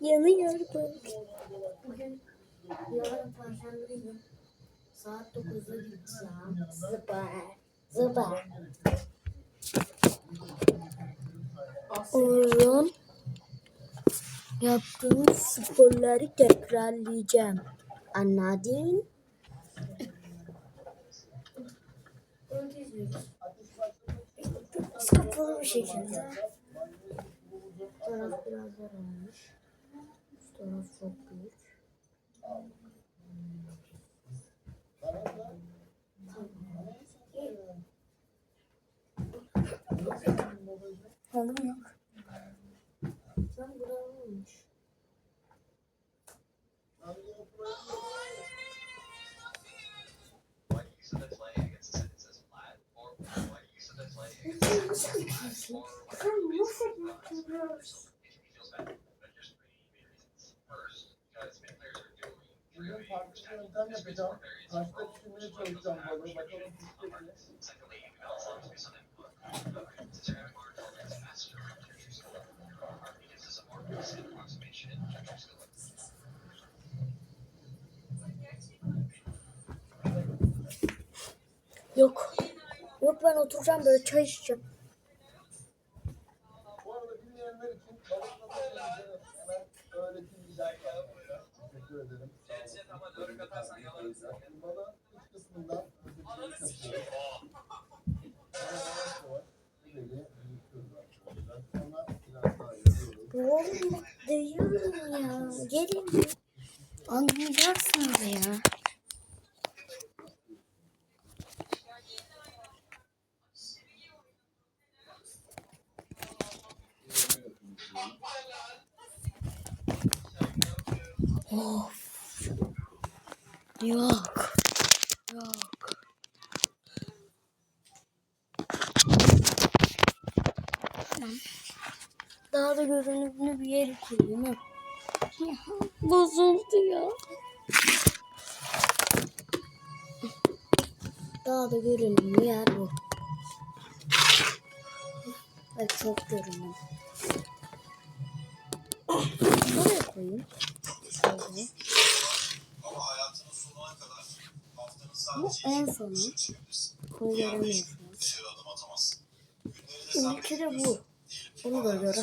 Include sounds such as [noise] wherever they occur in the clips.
Yanıyor bak. Bugün yarın perşembe günü saat 9'da gideceğim. Zıbar. Zıbar. Oyun yaptığım sporları tekrarlayacağım. Anladın? İzliyoruz. Kapalı bir şekilde. Bu taraf biraz zor olmuş. Şu taraf çok büyük. Oğlum yok. Yok. Yok ben oturacağım böyle çay içeceğim. Bu arada bilmeyenler için balık nasıl yapılacağını hemen öğreteyim. Teşekkür ederim. Sağ olun. Şimdi balığın iç kısmından ötekileri katıyoruz. Sonra yavaş yavaş ileri büyütüyoruz arkadaşlar. Sonra biraz daha yapıyoruz. Oğlum diyorum ya. Gelin. Anlayacaksınız ya. Of. Yok. Yok. Tamam. Daha da görünümlü bir yer kurayım. ha. Ya, Bozuldu ya. Daha da görünümlü yer bu. Evet çok görünümlü. Buraya koyayım. Şöyle. Bu en sonu. Koyu göremiyorsunuz. dışarı adım atamaz. Günleri de İlki de bu. Bunu da göre.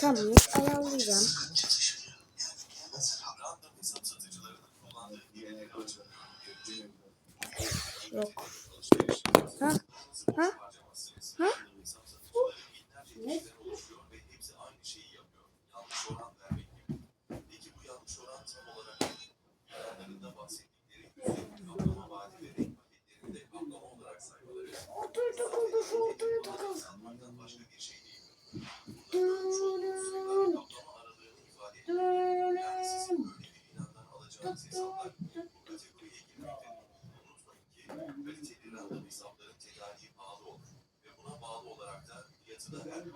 Tamam ayarlayacağım. Yok. Hesaplar bu kategoriye girmektedir. Unutmayın ki kaliteli hesapların tedariği pahalı olur. Ve buna bağlı olarak da fiyatı Şuna bir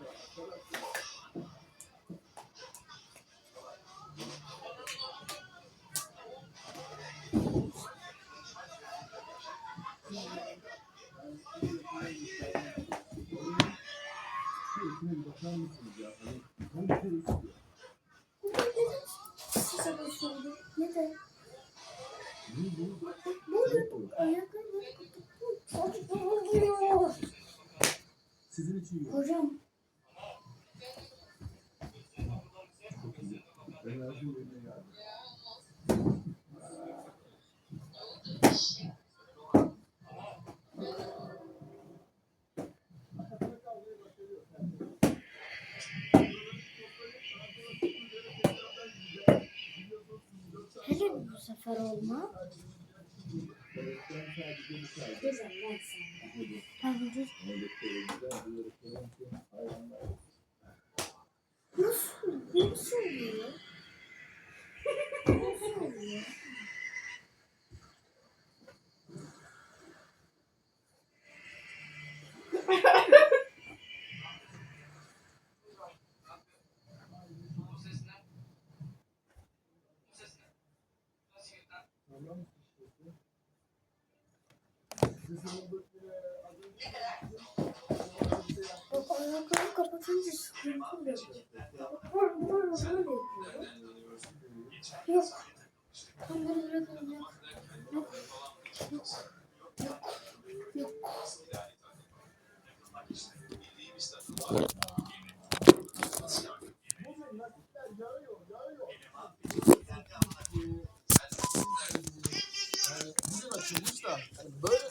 hele bu sefer olma. Ben. Güzel lan sen de. Tamam dur. Ama doktora güzel bir yere koyarken hayvanlar. Uf. Nasıl oluyor? Nasıl oluyor? Bak ayaklarını kapatınca sıkıntı oluyor. Böyle böyle böyle yapıyor. Yok. Tam böyle böyle yok. Yok. Yok. Yok. Yok. Nakitler yağıyor, yağıyor. Yani bugün açılmış da hani böyle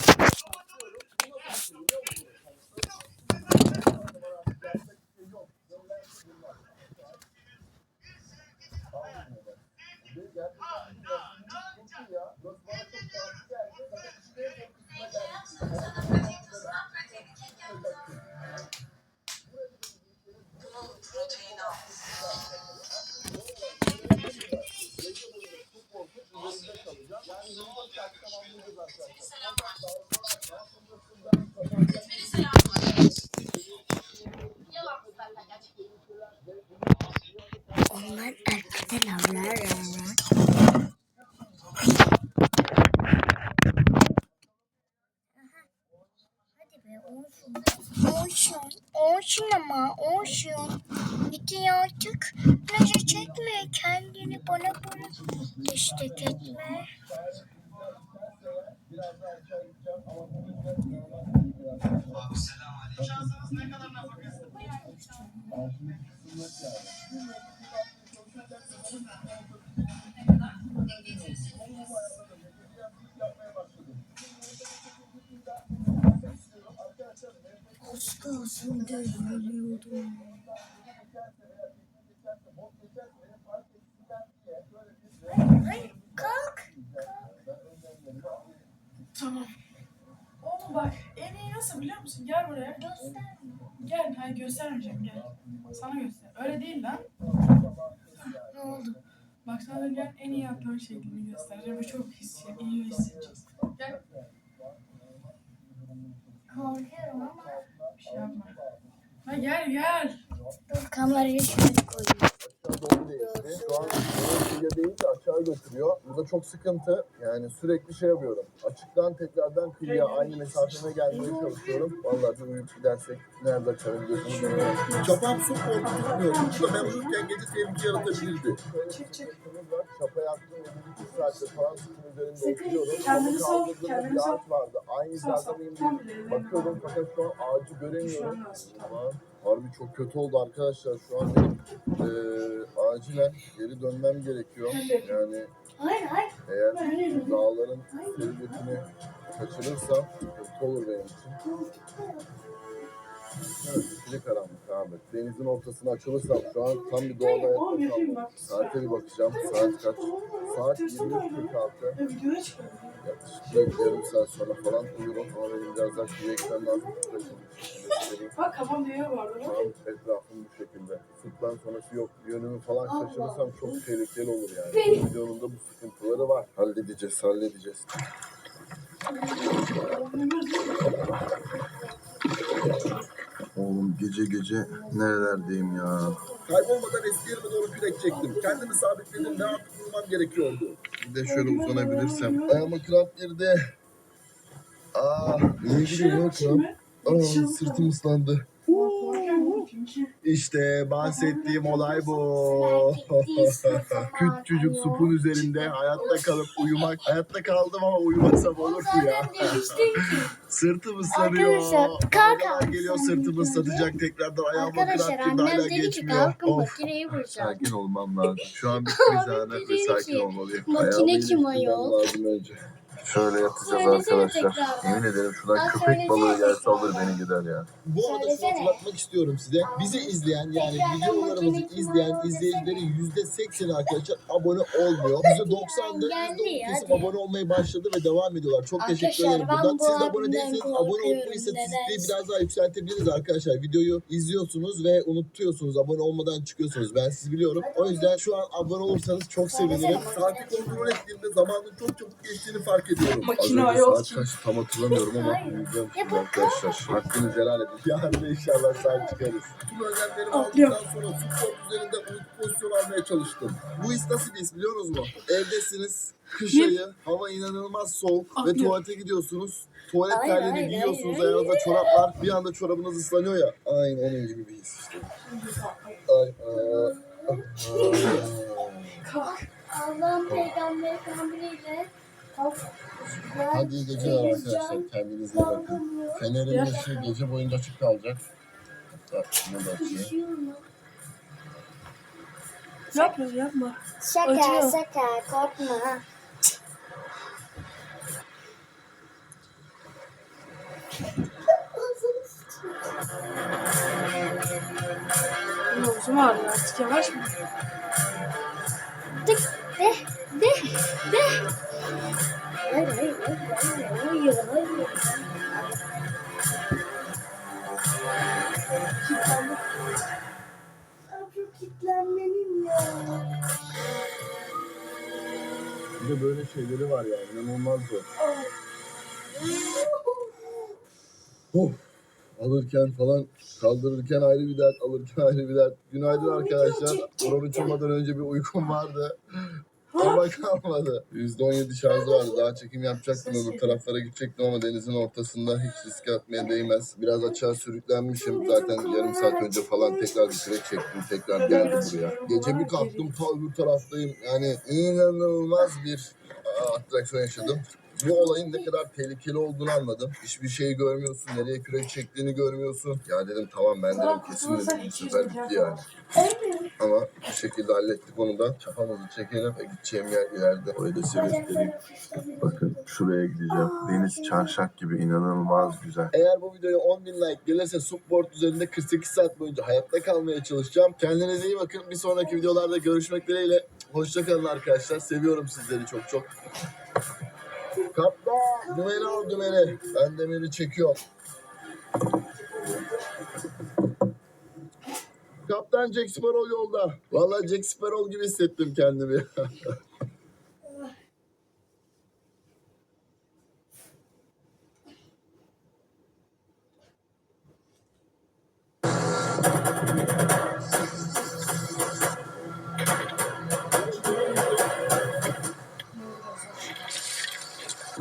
Az kalsın devriliyordum. Hayır kalk. Tamam. Oğlum bak en iyi nasıl biliyor musun? Gel buraya. Gösterme. Gel. Hayır göstermeyeceğim gel. Sana göster. Öyle değil lan. Ne oldu? Bak sana döneceğim en iyi yaptığın şeklini göstereceğim. Ve çok his, iyi hissedeceksin. Gel. Korkuyorum ama. Bir şey yapma. Ha gel gel. Dur kamerayı şöyle koyayım. doğru. Şu an kıyıya değil de aşağı götürüyor. Bu da çok sıkıntı. Yani sürekli şey yapıyorum. Açıktan tekrardan kıyıya aynı mesafeme gelmeye çalışıyorum. Vallahi bir uyup gidersek nerede açarım gözümü bilmiyorum. Çapam su oldu tutmuyor. Tutla ben uyurken gece tehlike yaratabilirdi. Çık, çık. Çapa yaptım. 7,5 saattir falan sütun üzerinde Sakın, oturuyorum. kendini Çapa kendini bir ağaç vardı. Aynı Tam diye ileri, bakıyorum fakat şu an ağacı göremiyorum. Ama harbi çok kötü oldu arkadaşlar. Şu an benim eee acilen geri dönmem gerekiyor. Yani Hayır hayır. eğer dağların serüvetini kaçırırsam kötü olur benim için. Evet, karanlık abi. Denizin ortasına açılırsam şu an tam bir doğada bak. Saate bir bakacağım. Saat kaç? Saat Tırsana oğlum. 23.46. Ya videoya çıkalım. Yaklaşık bir yarım saat sonra falan uyurum. Ama benim biraz daha kıyıya gitmem lazım. [laughs] Bak kafam diye vardı. Şu an etrafım bu şekilde. Sırtlan sonrası yok. Yönümü falan şaşırırsam çok tehlikeli olur yani. Videonun da bu sıkıntıları var. Halledeceğiz, halledeceğiz. Oğlum gece gece nerelerdeyim ya? Kaybolmadan eski yerime doğru kürek çektim. Kendimi sabitledim. Ne yapıp bulmam gerekiyordu. Bir de şöyle uzanabilirsem. Ayağıma kramp girdi. Aa, niye giriyor lan kramp? Aa, sırtım ıslandı. İşte bahsettiğim olay bu. Küçücük supun üzerinde hayatta kalıp uyumak. Hayatta kaldım ama uyumasam olur mu ya? [laughs] Sırtım ıslanıyor. Arkadaşlar, kalk abi. geliyor sırtım ıslatacak tekrardan ayağıma Arkadaşlar kramp girdi hala annem dedi ki geçmiyor. kalkın Of. makineyi vuracağım. Sakin olmam lazım. Şu an [laughs] bir kriz anı ve sakin ki, olmalıyım. makine Ayağımı kim iyileştirmem ayol? lazım önce. Şöyle yatacağız Söylesene arkadaşlar. tekrar. Yemin ederim şuradan Ya köpek söylesene. balığı gelse alır beni gider ya. Bu arada şunu Söylesene. hatırlatmak istiyorum size. Bizi izleyen yani Tekrardan videolarımızı izleyen izleyicilerin yüzde sekseni arkadaşlar abone olmuyor. Yüzde doksan da Geldi yüzde ya, hadi. abone olmaya başladı ve devam ediyorlar. Çok teşekkür Arkadaşlar, ederim. ben Buradan bu siz de abone abimden değilseniz abone olma korkuyorum, istatistiği neden? biraz daha yükseltebiliriz arkadaşlar. Videoyu izliyorsunuz ve unutuyorsunuz. Abone olmadan çıkıyorsunuz. Ben sizi biliyorum. O yüzden şu an abone olursanız çok sevinirim. Saati kontrol ettiğimde zamanın çok çabuk geçtiğini fark ediyorum. Makine Az önce ayol saat kaç tam hatırlamıyorum ama bilmiyorum şimdi Yapalım. arkadaşlar. Hakkınızı helal edin. Yarın inşallah sahip çıkarız. Tüm önlemlerimi Atlıyorum. aldıktan sonra port üzerinde uyku pozisyonu almaya çalıştım. Bu his nasıl bir his biliyor musunuz? Evdesiniz, kış Ne? ayı, hava inanılmaz soğuk ve Atlıyorum. tuvalete gidiyorsunuz. Tuvalet Hayır, terliğini hayır, giyiyorsunuz, hayır, ayağınızda çorap var. Bir anda çorabınız ıslanıyor ya. Aynen onun gibi bir his işte. Ay, aa, aa. Kalk. Allah'ın peygamberi kandiliyle. Hadi iyi geceler arkadaşlar. Kendinize iyi bakın. Fenerin ışığı gece boyunca açık kalacak. Bak. Düşüyor mu? Yapma yapma. Şaka Acıyor. şaka korkma. Omzum ağrıyor artık yavaş mı? Tık de de de. Hayır hayır hayır hayır hayır hayır. Kilitlendim. Abi ya. Bir de böyle şeyleri var ya. inanılmaz zor. Of. Alırken falan kaldırırken ayrı bir dert, alırken ayrı bir dert. Günaydın arkadaşlar. Oran uçurmadan önce bir uykum vardı. Ama kalmadı. %17 şarjı vardı. Daha çekim yapacaktım. Öbür taraflara gidecektim ama denizin ortasında hiç risk atmaya değmez. Biraz açığa sürüklenmişim. Zaten yarım saat önce falan tekrar bir kürek çektim. Tekrar geldim buraya. Gece bir kalktım ta öbür taraftayım. Yani inanılmaz bir aa, atraksiyon yaşadım. Bu olayın ne kadar tehlikeli olduğunu anladım. Hiçbir şeyi görmüyorsun, nereye kürek çektiğini görmüyorsun. Ya dedim tamam ben dedim kesin dedim bu sefer bitti yani. Ama bir şekilde hallettik onu da. Çapamızı çekelim ve gideceğim yer ileride. Orayı da size göstereyim. Bakın şuraya gideceğim. Deniz çarşak gibi inanılmaz güzel. Eğer bu videoya 10 bin like gelirse Subboard üzerinde 48 saat boyunca hayatta kalmaya çalışacağım. Kendinize iyi bakın. Bir sonraki videolarda görüşmek dileğiyle. Hoşçakalın arkadaşlar. Seviyorum sizleri çok çok. Kaptan dümeni al dümeni. Ben demiri çekiyorum. Kaptan Jack Sparrow yolda. Vallahi Jack Sparrow gibi hissettim kendimi. [laughs]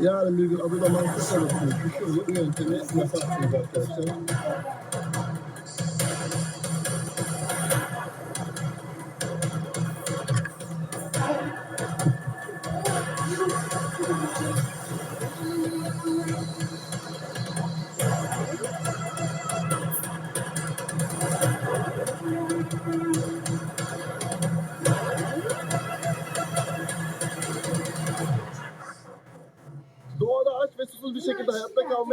Yarın bir gün adada mantık alırsınız. Düşünün bu yöntemi yaparsınız arkadaşlar.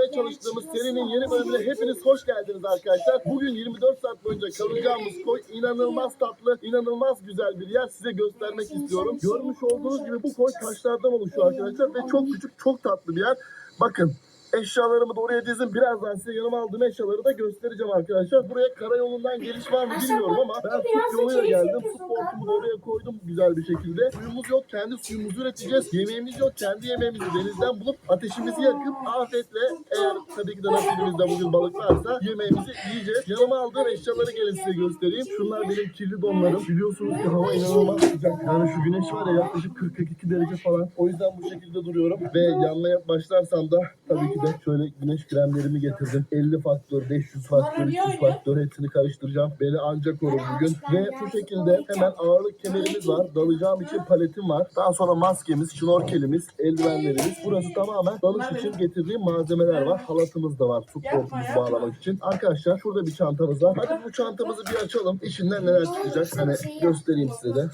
Kalmaya çalıştığımız serinin yeni bölümüne hepiniz hoş geldiniz arkadaşlar. Bugün 24 saat boyunca kalacağımız koy inanılmaz tatlı, inanılmaz güzel bir yer. Size göstermek istiyorum. Görmüş olduğunuz gibi bu koy taşlardan oluşuyor arkadaşlar ve çok küçük, çok tatlı bir yer. Bakın Eşyalarımı da oraya dizdim. Birazdan size yanıma aldığım eşyaları da göstereceğim arkadaşlar. Buraya karayolundan geliş var mı bilmiyorum ama ben su yoluyla geldim. Su portumu da oraya koydum güzel bir şekilde. Suyumuz yok. Kendi suyumuzu üreteceğiz. Yemeğimiz yok. Kendi yemeğimizi denizden bulup ateşimizi yakıp afiyetle eğer tabii ki de nasibimizde bugün balık varsa yemeğimizi yiyeceğiz. Yanıma aldığım eşyaları gelin size göstereyim. Şunlar benim kirli donlarım. Biliyorsunuz ki hava inanılmaz sıcak. Yani şu güneş var ya yaklaşık 42 derece falan. O yüzden bu şekilde duruyorum. Ve yanmaya başlarsam da tabii ki de şöyle güneş kremlerimi getirdim. 50 faktör, 500 faktör, 300 faktör hepsini karıştıracağım. Beni ancak korur bugün. Ve şu şekilde hemen ağırlık kemerimiz var. Dalacağım için paletim var. Daha sonra maskemiz, şnorkelimiz, eldivenlerimiz. Burası tamamen dalış için getirdiğim malzemeler var. Halatımız da var. Su kortumuzu bağlamak için. Arkadaşlar şurada bir çantamız var. Hadi bu çantamızı bir açalım. İçinden neler çıkacak. Hani göstereyim size de.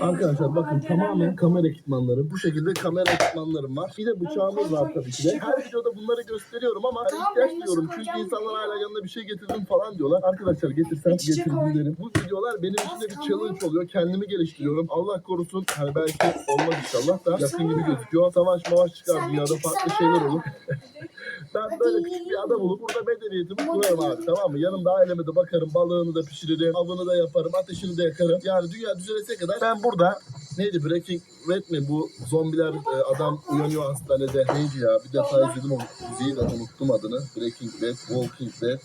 Arkadaşlar bakın tamamen kamera ekipmanları. Bu şekilde kamera ekipmanlarım var. Bir de bıçağımız var tabii ki de. Her videoda bunları gösteriyorum ama hani Tamam, ihtiyaç nasıl diyorum. Çünkü koyacağım insanlar hala yanına bir şey getirdim falan diyorlar. Arkadaşlar getirsem İç içe getirdim derim. Bu videolar benim için de bir Tamam. challenge oluyor. Kendimi geliştiriyorum. Allah korusun. Hani belki olmaz inşallah da yakın gibi gözüküyor. Savaş mavaş çıkar Sen de dünyada farklı çıksana. şeyler olur. [laughs] ben böyle küçük bir adam olup burada medeniyetimi kurarım abi tamam mı? Yanımda aileme de bakarım. Balığını da pişiririm. Avını da yaparım. Ateşini de yakarım. Yani dünya düzelese kadar ben burada neydi Breaking Bad mi bu zombiler e, adam uyanıyor hastanede neydi ya bir defa izledim o diziyi de unuttum adını Breaking Bad, Walking Dead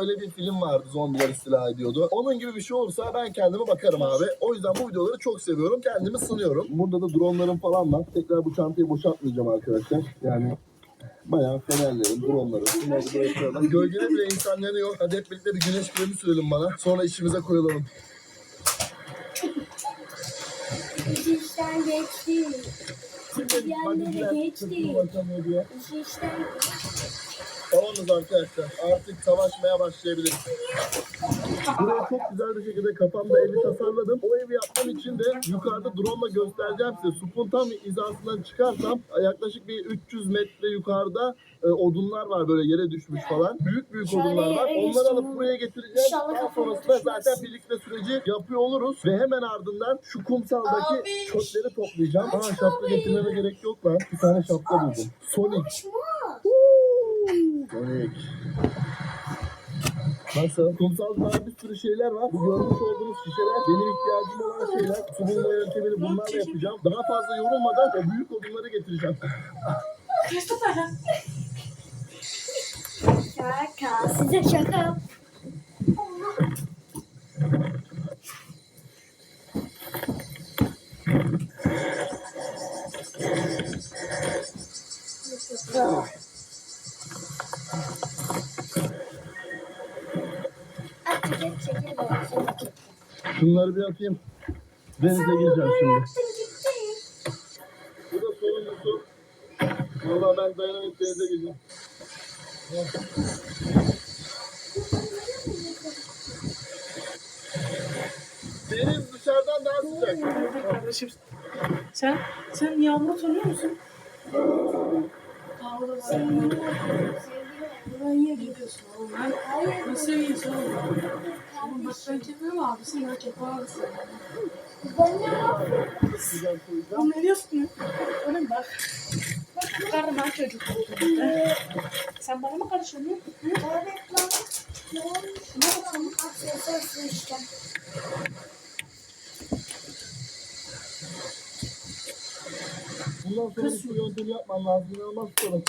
öyle bir film vardı zombiler istila ediyordu onun gibi bir şey olursa ben kendime bakarım abi o yüzden bu videoları çok seviyorum kendimi sınıyorum burada da dronlarım falan var tekrar bu çantayı boşaltmayacağım arkadaşlar yani Bayağı fenerlerim, dronlarım. Bunları da böyle koyalım. Gölgede bile insan yanıyor. Hadi hep birlikte bir güneş kremi sürelim bana. Sonra işimize koyulalım. İş işten geçti. Gel. geçti. Bakamıyor diye. Tamamız arkadaşlar. Artık savaşmaya başlayabiliriz. Burayı çok güzel bir şekilde kafamda evi tasarladım. O evi yapmam için de yukarıda drone ile göstereceğim size. Supun tam hizasından çıkarsam yaklaşık bir 300 metre yukarıda e, odunlar var böyle yere düşmüş falan. Büyük büyük Şöyle odunlar var. yere Onları alıp buraya getireceğiz. İnşallah Daha kafama sonrasında düşmez. zaten birlikte süreci yapıyor oluruz. Ve hemen ardından şu kumsaldaki Abi. çöpleri toplayacağım. Aa şapka getirmeme gerek yok lan. Bir tane şapka buldum. Sonic. Sonic. Nasıl? Kumsalda daha bir sürü şeyler var. Bu görmüş olduğunuz şişeler benim ihtiyacım olan şeyler. Su bulma yöntemini bunlarla yapacağım. Daha fazla yorulmadan o büyük odunları getireceğim. Christopher. şaka. Size şaka yap. Şunları bir atayım. Denize gireceğim şimdi. Bu da sonuncusu. Valla ben dayanamayıp denize gireceğim. Deniz dışarıdan daha sıcak. Kardeşim. Sen, sen yağmuru tanıyor musun? Kavga var. Niye gidiyorsun oğlum? Ben Hayır. nasıl iyisin oğlum? Oğlum bak ben kendime abisin erkek abisi. Ben ne yapayım? Oğlum ne diyorsun ya? Öyle mi bak? Bak karnım aç çocuk. Sen bana mı karışıyorsun? ya? Evet lan. Ne olmuş? Ne olmuş? Aksesuar su işte. Bundan sonra şu yöntemi yapman lazım. İnanılmaz sorun.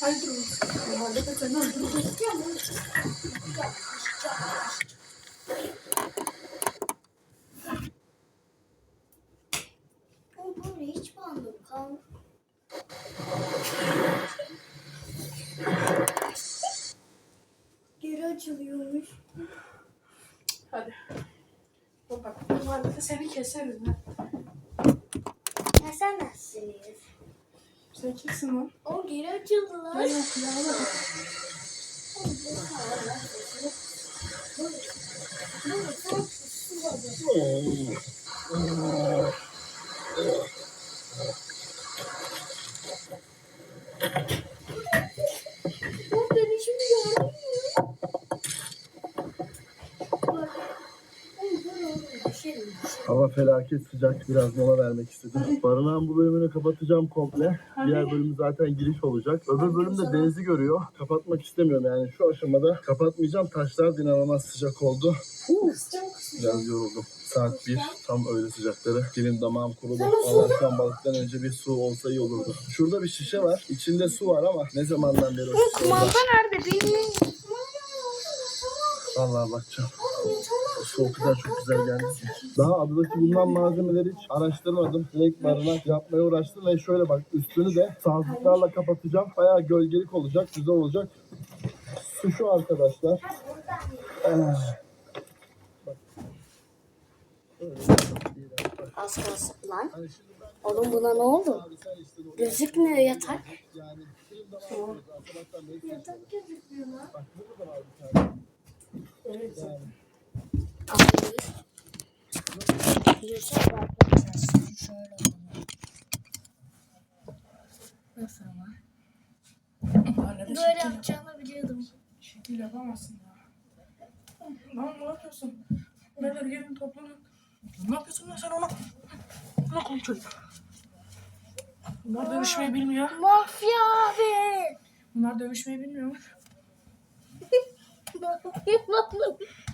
Hayır dur. Normalde de sen öldüreceksin. Bu böyle hiç bandım kal. Geri açılıyormuş. Hadi. Bak normalde de seni keserim ben. Ya nasılsın? Sen kimsin lan? O geri açıldı lan. Ben yok ya. Bu beni şimdi gördün mü? Bak. Ay, dur oğlum, düşerim, düşerim. Felaket sıcak. Biraz mola vermek istedim. Barınağın bu bölümünü kapatacağım komple. Diğer bölüm zaten giriş olacak. Öbür bölüm de denizi görüyor. Kapatmak istemiyorum yani. Şu aşamada kapatmayacağım. Taşlar inanılmaz sıcak oldu. Biraz yoruldum. Saat 1 tam öğle sıcakları. Dilim damağım kurudu. Allah'tan balıktan önce bir su olsa iyi olurdu. Şurada bir şişe var. İçinde su var ama ne zamandan beri o şişe orada? nerede benim? Vallahi bakacağım. O kadar çok güzel geldi. Daha adadaki bulunan malzemeleri hiç araştırmadım. Direkt barınak yapmaya uğraştım ve şöyle bak üstünü de sazlıklarla kapatacağım. Bayağı gölgelik olacak, güzel olacak. Su şu arkadaşlar. Ah. Bak. Az kalsın lan. Oğlum buna ne oldu? Gözükmüyor yatak. Yatak gözüküyor lan. Evet. Şöyle. Nasıl ama? Böyle yapacağını biliyordum. şekil yapamazsın ya. Lan ne yapıyorsun? Beyler gelin toplanın. Ne yapıyorsun lan sen ona? Ne kontrol? Bunlar dövüşmeyi bilmiyor. Mafya abi. Bunlar dövüşmeyi bilmiyormuş. [laughs]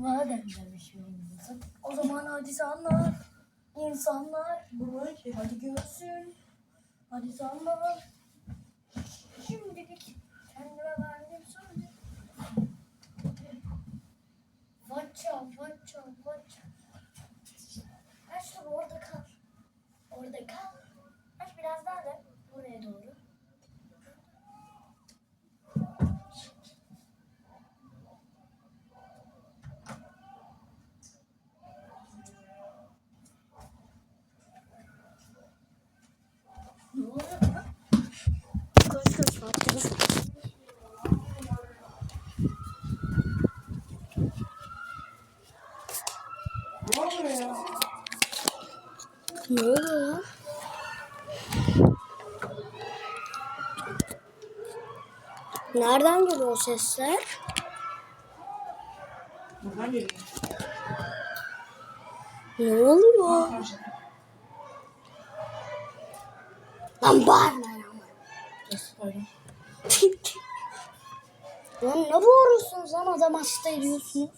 Madem demiş bilmiyorsun. O zaman hadi sanlar. İnsanlar. Ki. Hadi görsün. Hadi sanlar. Şimdilik kendime verdiğim söyle. Vaça, vaça, vaça. Aç orada kal. Orada kal. Aç biraz daha da buraya doğru. Ne oluyor lan? Koş koş koş. Ne oluyor ya? Ne oluyor lan? Nereden geliyor o sesler? Buradan geliyor. Ne oluyor? Lan bağırma lan. [laughs] Lan ne bağırıyorsunuz lan adam hasta ediyorsunuz.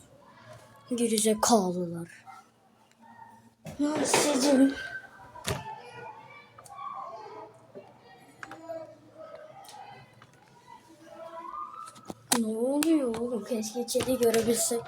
Gerizekalılar. Lan sizin. Keşke içeri görebilsek.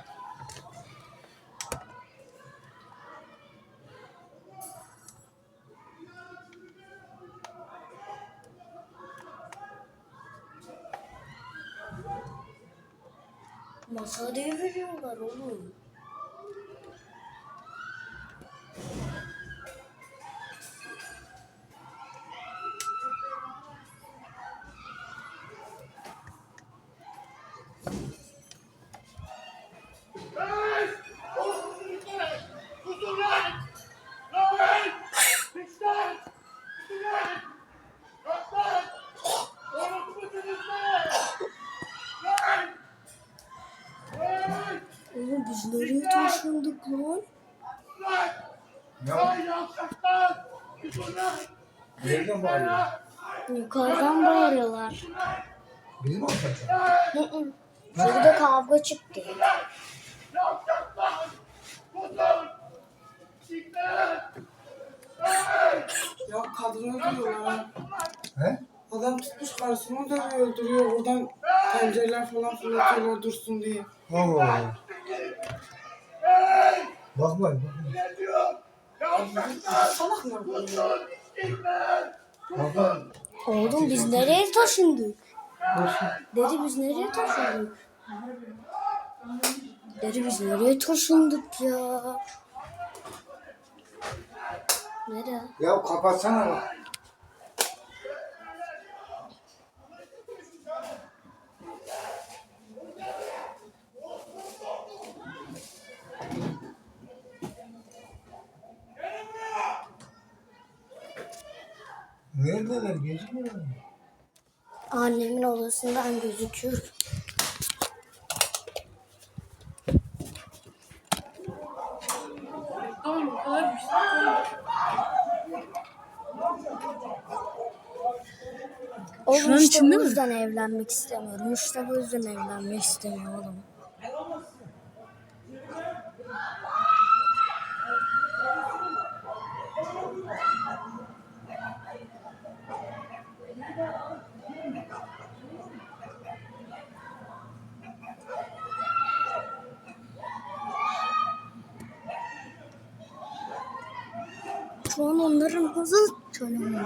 Nereden bağırıyor? Yukarıdan bağırıyorlar. Bizim hı. Şurada kavga çıktı. Ya kadını öldürüyorlar. He? Adam tutmuş karısını da öldürüyor. Oradan pencereler falan fırlatıyorlar dursun diye. Oo. Bakmayın bakmayın. Salaklar bunlar. Bakmayın. Oğlum biz nereye taşındık? Dedi biz nereye taşındık? Dedi biz nereye taşındık ya? Nereye? Ya kapatsana bak. Neredeler? Gözükmüyor mu? Annemin odasından gözüküyor. Şey. Oğlum Şuranın işte içinde bu mi? yüzden evlenmek istemiyorum. İşte bu yüzden evlenmek istemiyorum onların hızı çalıyor.